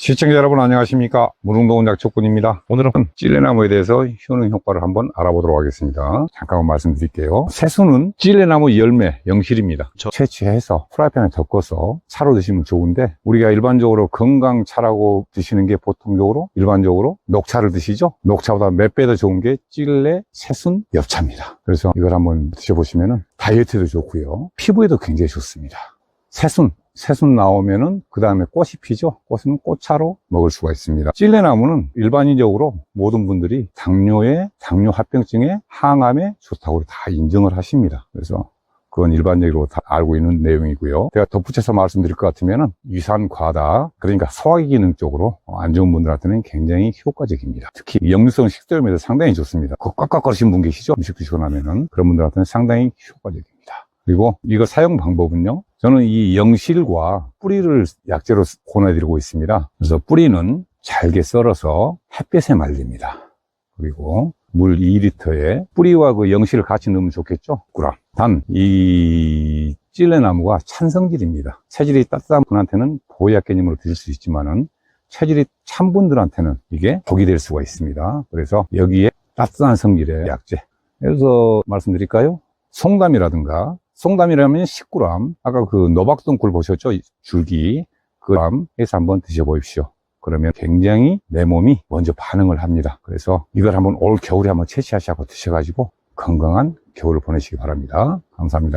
시청자 여러분 안녕하십니까? 무릉도원 약초꾼입니다. 오늘은 찔레나무에 대해서 효능 효과를 한번 알아보도록 하겠습니다. 잠깐만 말씀드릴게요. 새수는 찔레나무 열매 영실입니다. 채취해서 프라이팬에 덮어서 차로 드시면 좋은데 우리가 일반적으로 건강차라고 드시는 게 보통적으로 일반적으로 녹차를 드시죠? 녹차보다 몇 배 더 좋은 게 찔레 새순 엽차입니다. 그래서 이걸 한번 드셔보시면 다이어트도 좋고요. 피부에도 굉장히 좋습니다. 새순, 새순 나오면은 그 다음에 꽃이 피죠. 꽃은 꽃차로 먹을 수가 있습니다. 찔레나무는 일반인적으로 모든 분들이 당뇨에, 당뇨 합병증에, 항암에 좋다고 다 인정을 하십니다. 그래서 그건 일반적으로 다 알고 있는 내용이고요. 제가 덧붙여서 말씀드릴 것 같으면은 위산 과다, 그러니까 소화기 기능 쪽으로 안 좋은 분들한테는 굉장히 효과적입니다. 특히 역류성 식도염에도 상당히 좋습니다. 그 꽉꽉 거리신 분 계시죠? 음식 드시고 나면은 그런 분들한테는 상당히 효과적입니다. 그리고 이거 사용 방법은요. 저는 이 영실과 뿌리를 약재로 권해드리고 있습니다. 그래서 뿌리는 잘게 썰어서 햇볕에 말립니다. 그리고 물 2리터에 뿌리와 그 영실을 같이 넣으면 좋겠죠? 구라. 단, 이 찔레나무가 찬성질입니다. 체질이 따뜻한 분한테는 보약 개념으로 드실 수 있지만은 체질이 찬 분들한테는 이게 독이 될 수가 있습니다. 그래서 여기에 따뜻한 성질의 약재. 들어서 말씀드릴까요? 송담이라든가 송담이라면 10g 아까 그 노박동 굴 보셨죠? 이 줄기 그람 해서 한번 드셔보십시오. 그러면 굉장히 내 몸이 먼저 반응을 합니다. 그래서 이걸 한번 올 겨울에 한번 채취하시고 드셔가지고 건강한 겨울을 보내시기 바랍니다. 감사합니다.